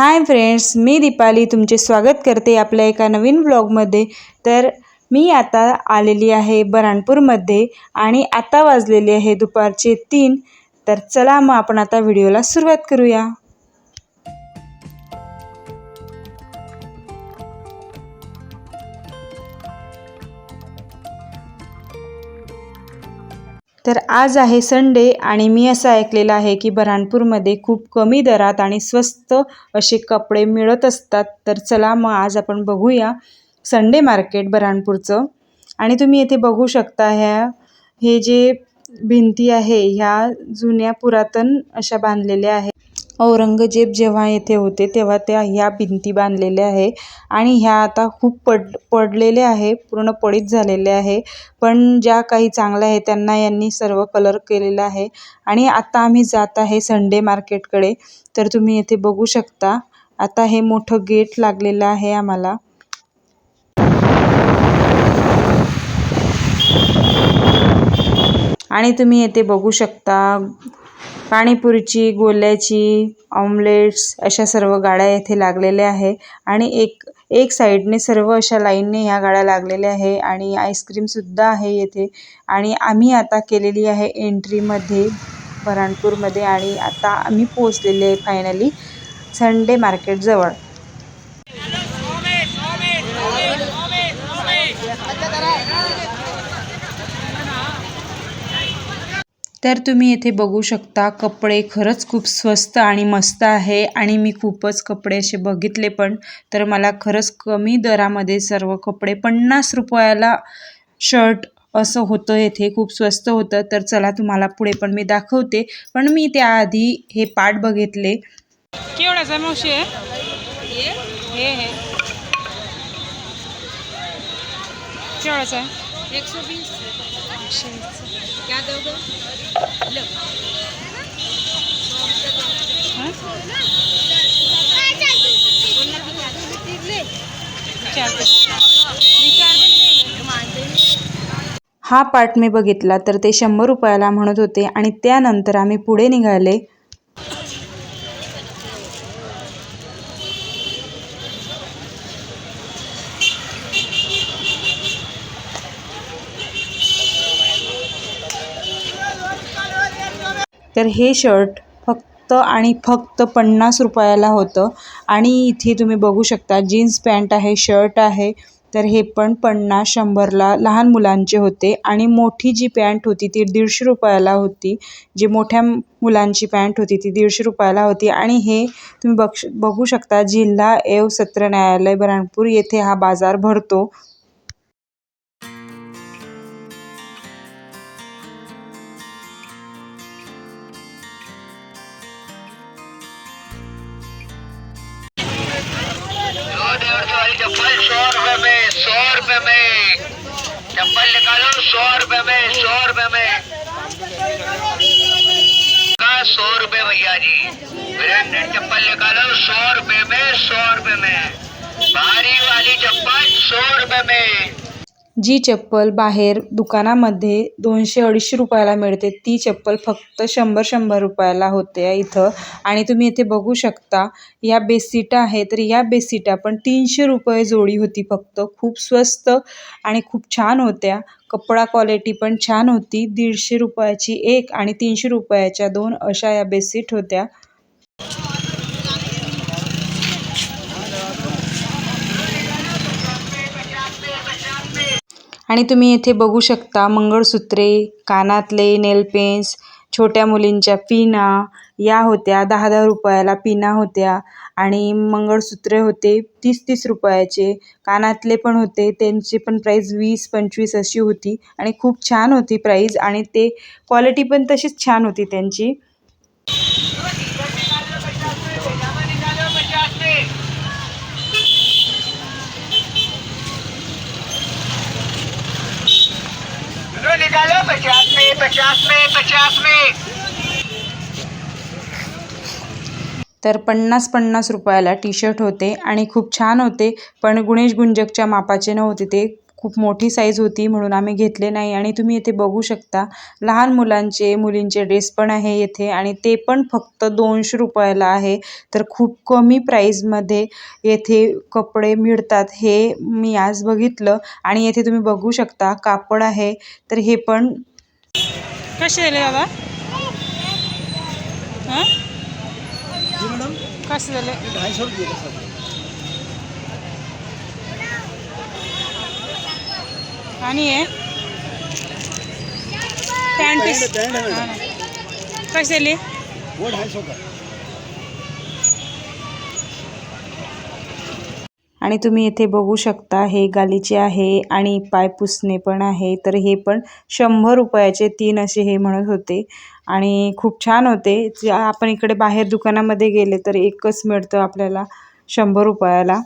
Hi friends मी दीपाली तुमचे स्वागत करते आपल्या एका नवीन ब्लॉगमध्ये. तर मी आता आलेली आहे बऱ्हाणपूरमध्ये आणि आता वाजलेले आहे दुपारचे तीन. तर चला मग आपण आता व्हिडिओला सुरुवात करूया. तर आज आहे संडे आणि मी असं ऐकलेलं आहे की बऱ्हाणपूरमध्ये खूप कमी दरात आणि स्वस्त असे कपडे मिळत असतात. तर चला मग आज आपण बघूया संडे मार्केट बऱ्हाणपूरचं आणि तुम्ही येथे बघू शकता ह्या हे जे भिंती आहे ह्या जुन्या पुरातन अशा बांधलेल्या आहेत. औरंगजेब जेव्हा येथे होते तेव्हा त्या ह्या भिंती बांधलेल्या आहे आणि ह्या आता खूप पड पडलेल्या आहे पूर्ण पडीत झालेल्या आहे. पण ज्या काही चांगल्या आहे त्यांना यांनी सर्व कलर केलेला आहे. आणि आता आम्ही जात आहे संडे मार्केटकडे तर तुम्ही येथे बघू शकता आता हे मोठं गेट लागलेलं आहे आम्हाला. आणि तुम्ही येथे बघू शकता पाणीपुरीची गोल्याची ऑमलेट्स अशा सर्व गाड्या येथे लागलेल्या आहे. आणि एक एक साईडने सर्व अशा लाईनने ह्या गाड्या लागलेल्या आहे आणि आईस्क्रीमसुद्धा आहे येथे. आणि आम्ही आता केलेली आहे एंट्रीमध्ये बऱ्हाणपूरमध्ये आणि आता आम्ही पोचलेले आहे फायनली संडे मार्केटजवळ. तर तुम्ही येथे बघू शकता कपडे खरंच खूप स्वस्त आणि मस्त आहे आणि मी खूपच कपडे असे बघितले पण तर मला खरंच कमी दरामध्ये सर्व कपडे पन्नास रुपयाला शर्ट असं होतं येथे खूप स्वस्त होतं. तर चला तुम्हाला पुढे पण मी दाखवते. पण मी त्याआधी हे पाठ बघितले. केवढ्याचा मावशी? हे? हे केवढ्याचा हा पार्ट मी बघितला तर ते शंभर रुपयाला म्हणत होते आणि त्यानंतर आम्ही पुढे निघाले. तर हे शर्ट फक्त आणि फक्त पन्नास रुपयाला होतं. आणि इथे तुम्ही बघू शकता जीन्स पॅन्ट आहे शर्ट आहे. तर हे पण पन्नास शंभरला लहान मुलांचे होते. आणि मोठी जी पॅन्ट होती ती दीडशे रुपयाला होती. जी मोठ्या मुलांची पॅन्ट होती ती दीडशे रुपयाला होती. आणि हे तुम्ही बघ बघू शकता जिल्हा एव सत्र न्यायालय बऱ्हाणपूर येथे हा बाजार भरतो. जी ब्रांडेड चप्पल निकालो सौ रुपए में सौ रुपए में। भारी वाली चप्पल सौ रुपए में। जी चप्पल बाहेर दुकानामध्ये दोनशे अडीचशे रुपयाला मिळते. ती चप्पल फक्त शंभर शंभर रुपयाला होते इथं. आणि तुम्ही इथे बघू शकता या बेडशीटा आहे तर या बेडशीटा पण तीनशे रुपये जोडी होती फक्त. खूप स्वस्त आणि खूप छान होत्या. कपडा क्वालिटी पण छान होती. दीडशे रुपयाची एक आणि तीनशे रुपयाच्या दोन अशा या बेडशीट होत्या. आणि तुम्ही येथे बघू शकता मंगळसूत्रे कानातले नेलपेन्स छोट्या मुलींच्या पिना या होत्या. दहा दहा रुपयाला पिना होत्या. आणि मंगळसूत्रे होते तीस तीस रुपयाचे. कानातले पण होते त्यांची पण प्राईज वीस पंचवीस अशी होती. आणि खूप छान होती प्राईज आणि ते क्वालिटी पण तशीच छान होती त्यांची. पचास में पचास में पचास में। तर पन्नास पन्नास रुपयाला टी शर्ट होते आणि खूप छान होते. पण गुणेश गुंजकच्या मापाचे नव्हते ते. खूप मोठी साईज होती म्हणून आम्ही घेतले नाही. आणि तुम्ही येथे बघू शकता लहान मुलांचे मुलींचे ड्रेस पण आहे येथे आणि ते पण फक्त दोनशे रुपयाला आहे. तर खूप कमी प्राईजमध्ये येथे कपडे मिळतात हे मी आज बघितलं. आणि येथे तुम्ही बघू शकता कापड आहे. तर हे पण कसे दिले बाबा? हां? कसे दिले आणि हे? Pant piece. कसे दिले आणि तुम्ही इथे बघू शकता हे गालीचे आहे आणि पाय पुसणे पण आहे. तर हे पण शंभर रुपयाचे तीन असे हे म्हणत होते. आणि खूप छान होते. जे आपण इकडे बाहेर दुकानामध्ये गेले तर एकच मिळतं आपल्याला शंभर रुपयाला.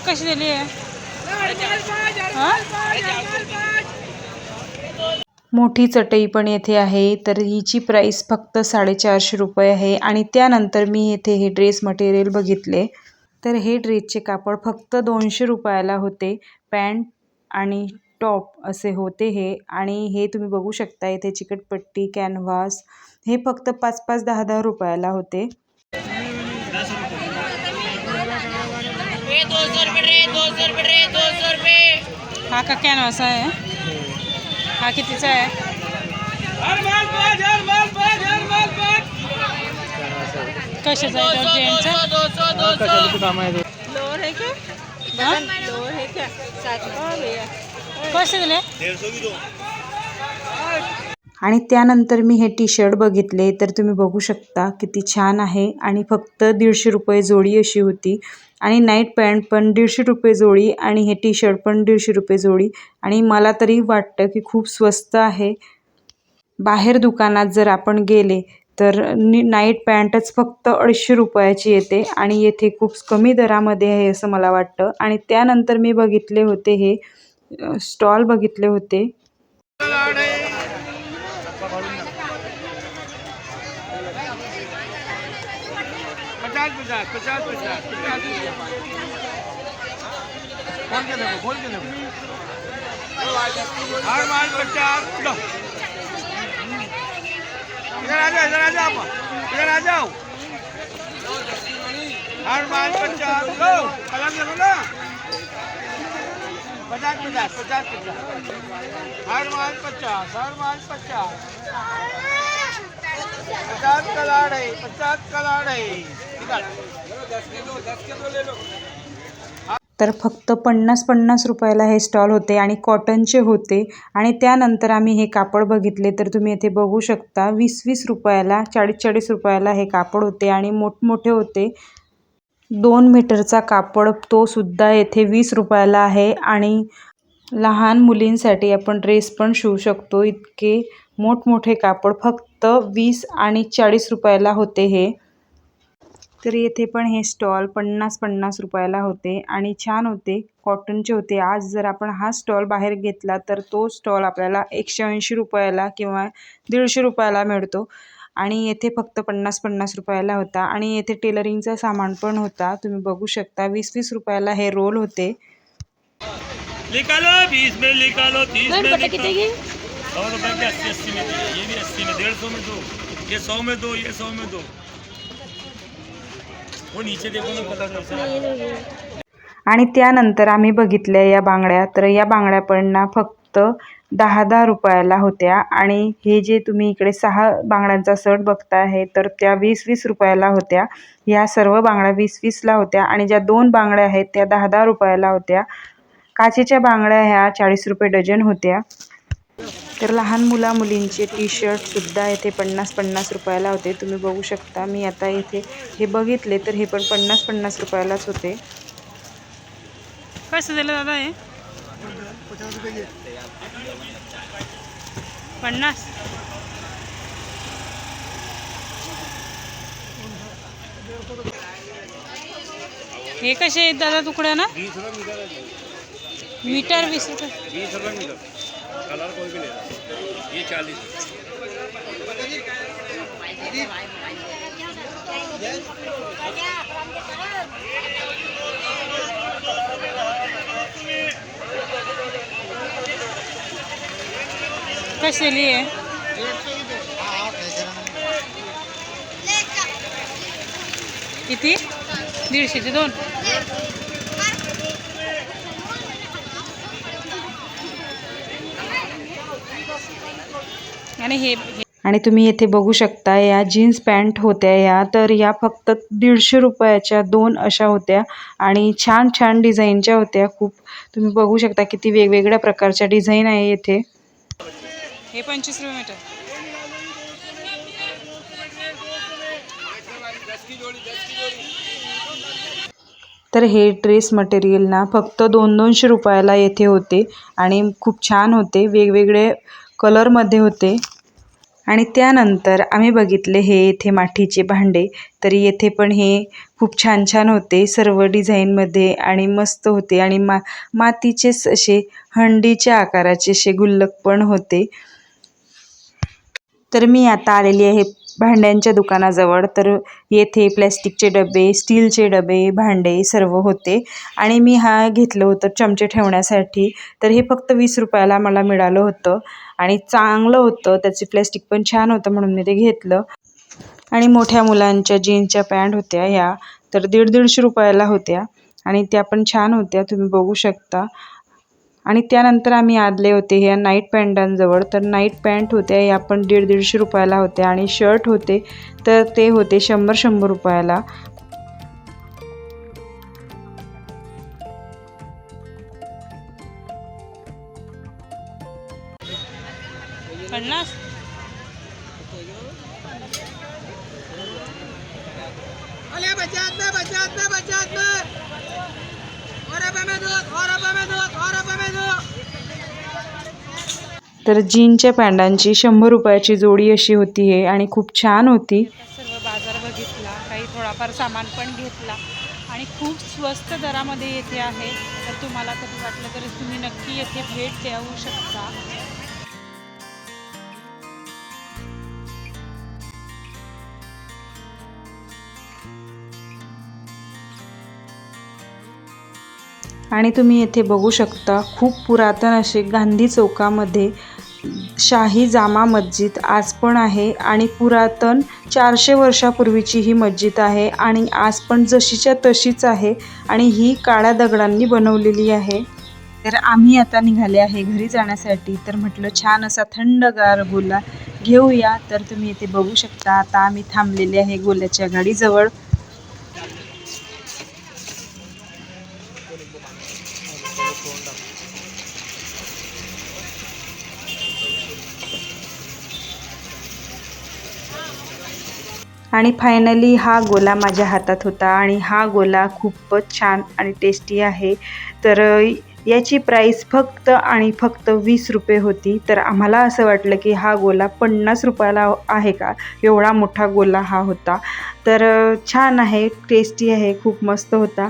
कशी दिली हां? मोठी चटई पण येथे आहे. तर हिची प्राईस फक्त साडेचारशे रुपये आहे आणि त्यानंतर मी येथे हे ड्रेस मटेरियल बघितले. तर हे ड्रेसचे कापड फक्त दोनशे रुपयाला होते. पॅन्ट आणि टॉप असे होते हे. आणि हे तुम्ही बघू शकता इथे चिकटपट्टी कॅनव्हास हे फक्त पाच पाच दहा दहा रुपयाला होते. हा का कॅनव्हास आहे? हा कितीचा आहे? कशाचा आहे? तो जेंट्सचा लोअर है? क्या लोअर है क्या साथ में भैया कसे दिले आणि त्यानंतर मी हे टी शर्ट बघितले तर तुम्ही बघू शकता किती छान आहे. आणि फक्त दीडशे रुपये जोडी अशी होती. आणि नाईट पॅन्ट पण दीडशे रुपये जोडी आणि हे टी शर्ट पण दीडशे रुपये जोडी. आणि मला तरी वाटतं की खूप स्वस्त आहे. बाहेर दुकानात जर आपण गेले तर नि नाईट पॅन्टच फक्त अडीचशे रुपयाची येते आणि येथे खूप कमी दरामध्ये आहे असं मला वाटतं. आणि त्यानंतर मी बघितले होते हे स्टॉल बघितले होते. पचास पचास पचास पचास पचास. खोल के देखो खोल के देखो। हर माल बच्चा इधर आ जाओ इधर आ जाओ इधर आ जाओ। हर माल पचास लो कलम देखो ना। पचास पचास पचास पचास। हर माल पचास हर माल पचास पचास कलाड़ है पचास कलाड़ है। निकाल तर फक्त पन्नास पन्नास रुपयाला हे स्टॉल होते आणि कॉटनचे होते. आणि त्यानंतर आम्ही हे कापड बघितले तर तुम्ही येथे बघू शकता वीस वीस रुपयाला चाळीस चाळीस रुपयाला हे कापड होते आणि मोठमोठे होते. दोन मीटरचा कापड तो सुद्धा येथे वीस रुपयाला आहे आणि लहान मुलींसाठी आपण ड्रेस पण शिवू शकतो. इतके मोठमोठे कापड फक्त वीस आणि चाळीस रुपयाला होते हे. तर येथे पण हे स्टॉल पन्नास पन्नास रुपयाला होते आणि छान होते कॉटनचे होते. आज जर आपण हा स्टॉल बाहेर घेतला तर तो स्टॉल आपल्याला एकशे ऐंशी रुपयाला किंवा दीडशे रुपयाला मिळतो. आणि येथे फक्त पन्नास पन्नास रुपयाला होता. आणि येथे टेलरिंगचा सामान पण होता. तुम्ही बघू शकता वीस वीस रुपयाला हे रोल होते. निकालो बीस में निकालो तीस में निकालो. सौ रुपए के अस्सी अस्सी में दिए ये भी अस्सी में डेढ़ सौ में दो ये सौ में दो ये सौ में दो वो नीचे देखो ना कलर कैसा है। आणि त्यानंतर आम्ही बघितल्या या बांगड्या. तर या बांगड्या पण ना फक्त दहा दहा रुपयाला होत्या. आणि हे जे तुम्ही इकडे सहा बांगड्यांचा सट बघता आहे तर त्या वीस वीस रुपयाला होत्या. ह्या सर्व बांगड्या वीस वीसला होत्या. आणि ज्या दोन बांगड्या आहेत त्या दहा दहा रुपयाला होत्या. काचेच्या बांगड्या ह्या चाळीस रुपये डझन होत्या. तर लहान मुला मुलींचे टी शर्टसुद्धा येथे पन्नास पन्नास रुपयाला होते. तुम्ही बघू शकता मी आता इथे हे बघितले तर हे पण पन्नास पन्नास रुपयालाच होते. कसं झालं दादा हे? पन्नास? हे कसे आहेत दादा तुकड्या ना? मीटर वीस रुपये. मीटर कलर कोई भी ले रहा ये चालीस कैसे लिए? किती? दीडशेचे दोन? आणि हे आणि तुम्ही येथे बघू शकता या जीन्स पॅन्ट होत्या या. तर या फक्त दीडशे रुपयाच्या दोन अशा होत्या आणि छान छान डिझाईनच्या होत्या. खूप तुम्ही बघू शकता किती वेगवेगळ्या प्रकारच्या डिझाईन आहे येथे. हे पंचवीस रुपये मीटर. तर हे ड्रेस मटेरियल ना फक्त दोन दोनशे रुपयाला येथे होते आणि खूप छान होते. वेगवेगळे कलरमध्ये होते. आणि त्यानंतर आम्ही बघितले हे येथे माठीचे भांडे. तर येथे पण हे खूप छान छान होते सर्व डिझाईनमध्ये आणि मस्त होते. आणि मा मातीचेच असे हंडीच्या आकाराचे असे गुल्लक पण होते. तर मी आता आलेली आहे भांड्यांच्या दुकानाजवळ. तर येथे प्लॅस्टिकचे डबे स्टीलचे डबे भांडे सर्व होते. आणि मी हा घेतलं होतं चमचे ठेवण्यासाठी. तर हे फक्त वीस रुपयाला मला मिळालं होतं. आणि चांगलं होतं. त्याचे प्लॅस्टिक पण छान होतं म्हणून मी ते घेतलं. आणि मोठ्या मुलांच्या जीन्सच्या पॅन्ट होत्या ह्या. तर दीड दीडशे रुपयाला होत्या. आणि त्या पण छान होत्या. तुम्ही बघू शकता. आणि त्यानंतर आम्ही आदले होते ह्या नाईट पॅन्टांजवळ तर नाईट पॅन्ट होत्या या पण दीड दीडशे रुपयाला होत्या. आणि शर्ट होते तर ते होते शंभर शंभर रुपयाला. तर जीनच्या पॅन्टांची शंभर रुपयाची जोडी अशी होती हे आणि खूप छान होती. सर्व बाजार बघितला काही थोडाफार सामान पण घेतला आणि खूप स्वस्त दरामध्ये येथे आहे. तर तुम्हाला कधी वाटलं तर तुम्ही नक्की येथे भेट देऊ शकता. आणि तुम्ही येथे बघू शकता खूप पुरातन असे गांधी चौकामध्ये शाही जामा मस्जिद आज पण आहे आणि पुरातन चारशे वर्षापूर्वीची ही मस्जिद आहे आणि आज पण जशीच्या तशीच आहे आणि ही काळ्या दगडांनी बनवलेली आहे. तर आम्ही आता निघाले आहे घरी जाण्यासाठी. तर म्हटलं छान असा थंडगार गोला घेऊया. तर तुम्ही इथे बघू शकता आता आम्ही थांबलेले आहे गोल्याच्या गाडीजवळ. आणि फायनली हा गोला माझ्या हातात होता आणि हा गोला खूपच छान आणि टेस्टी आहे. तर याची प्राईस फक्त आणि फक्त वीस रुपये होती. तर आम्हाला असं वाटलं की हा गोला पन्नास रुपयाला आहे का? एवढा मोठा गोला हा होता. तर छान आहे टेस्टी आहे खूप मस्त होता.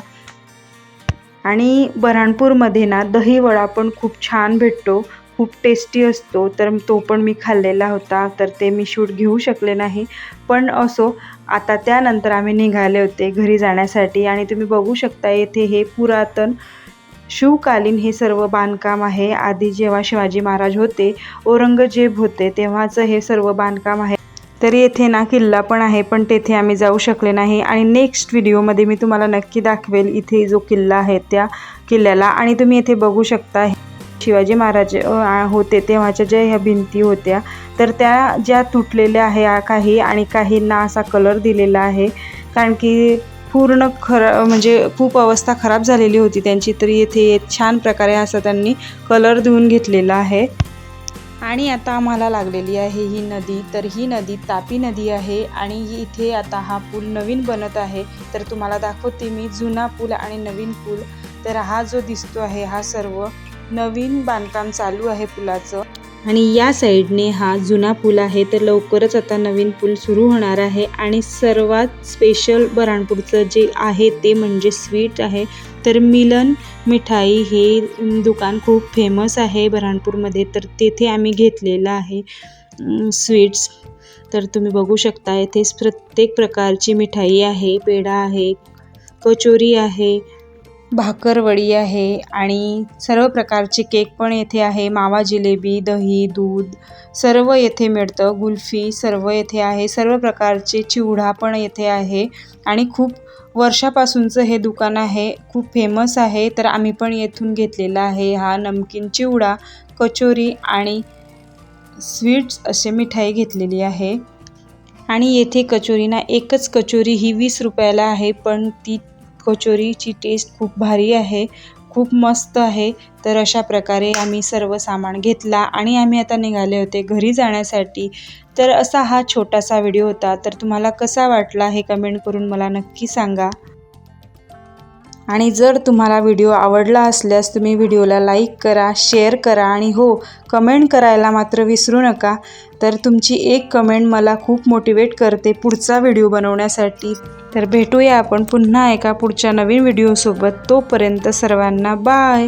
आणि बऱ्हाणपूरमध्ये ना दहीवडा पण खूप छान भेटतो. खूप टेस्टी असतो तर तो पण मी खाल्लेला होता तर ते मी शूट घेऊ शकले नाही. पण असो आता त्यानंतर आम्ही निघाले होते घरी जाण्यासाठी आणि तुम्ही बघू शकता येथे हे पुरातन शिवकालीन हे सर्व बांधकाम आहे. आधी जेव्हा शिवाजी महाराज होते औरंगजेब होते तेव्हाचं हे सर्व बांधकाम आहे. तर येथे ना किल्ला पण आहे पण तेथे आम्ही जाऊ शकले नाही. आणि नेक्स्ट व्हिडिओमध्ये मी तुम्हाला नक्की दाखवेल इथे जो किल्ला आहे त्या किल्ल्याला. आणि तुम्ही इथे बघू शकता शिवाजी महाराज होते तेव्हाच्या ज्या ह्या भिंती होत्या तर त्या ज्या तुटलेल्या आहे काही आणि काहींना असा कलर दिलेला आहे. कारण की पूर्ण खरा म्हणजे खूप अवस्था खराब झालेली होती त्यांची तर येथे एक छान प्रकारे असा त्यांनी कलर देऊन घेतलेला आहे. आणि आता आम्हाला लागलेली आहे ही नदी तर ही नदी तापी नदी आहे आणि इथे आता हा पूल नवीन बनत आहे. तर तुम्हाला दाखवते मी जुना पूल आणि नवीन पूल. तर हा जो दिसतो आहे हा सर्व नवीन बांधकाम चालू आहे पुलाचं. आणि या साईडने हा जुना पूल आहे तर लवकरच आता नवीन पूल सुरू होणार आहे. आणि सर्वात स्पेशल बऱ्हाणपूरचं जे आहे ते म्हणजे स्वीट आहे. तर मिलन मिठाई हे दुकान खूप फेमस आहे बऱ्हाणपूरमध्ये तर तेथे आम्ही घेतलेलं आहे स्वीट्स तर तुम्ही बघू शकता येथेच प्रत्येक प्रकारची मिठाई आहे पेढा आहे कचोरी आहे भाकरवडी आहे आणि सर्व प्रकारचे केक पण येथे आहे. मावा जिलेबी दही दूध सर्व येथे मिळतं. गुल्फी सर्व येथे आहे. सर्व प्रकारचे चिवडा पण येथे आहे. आणि खूप वर्षापासूनचं हे दुकान आहे. खूप फेमस आहे. तर आम्ही पण येथून घेतलेला आहे हा नमकीन चिवडा कचोरी आणि स्वीट्स असे मिठाई घेतलेली आहे. आणि येथे कचोरीना एकच कचोरी ही वीस रुपयाला आहे पण ती कचोरीची टेस्ट खूप भारी आहे. खूप मस्त आहे. तर अशा प्रकारे आम्ही सर्व सामान घेतला आणि आम्ही आता निघाले होते घरी जाण्यासाठी. तर असा हा छोटासा व्हिडिओ होता. तर तुम्हाला कसा वाटला हे कमेंट करून मला नक्की सांगा. आणि जर तुम्हाला व्हिडिओ आवडला असल्यास तुम्ही व्हिडिओला लाईक करा शेअर करा आणि हो कमेंट करायला मात्र विसरू नका. तर तुमची एक कमेंट मला खूप मोटिवेट करते पुढचा व्हिडिओ बनवण्यासाठी. तर भेटूया आपण पुन्हा एका पुढच्या नवीन व्हिडिओसोबत. तोपर्यंत सर्वांना बाय.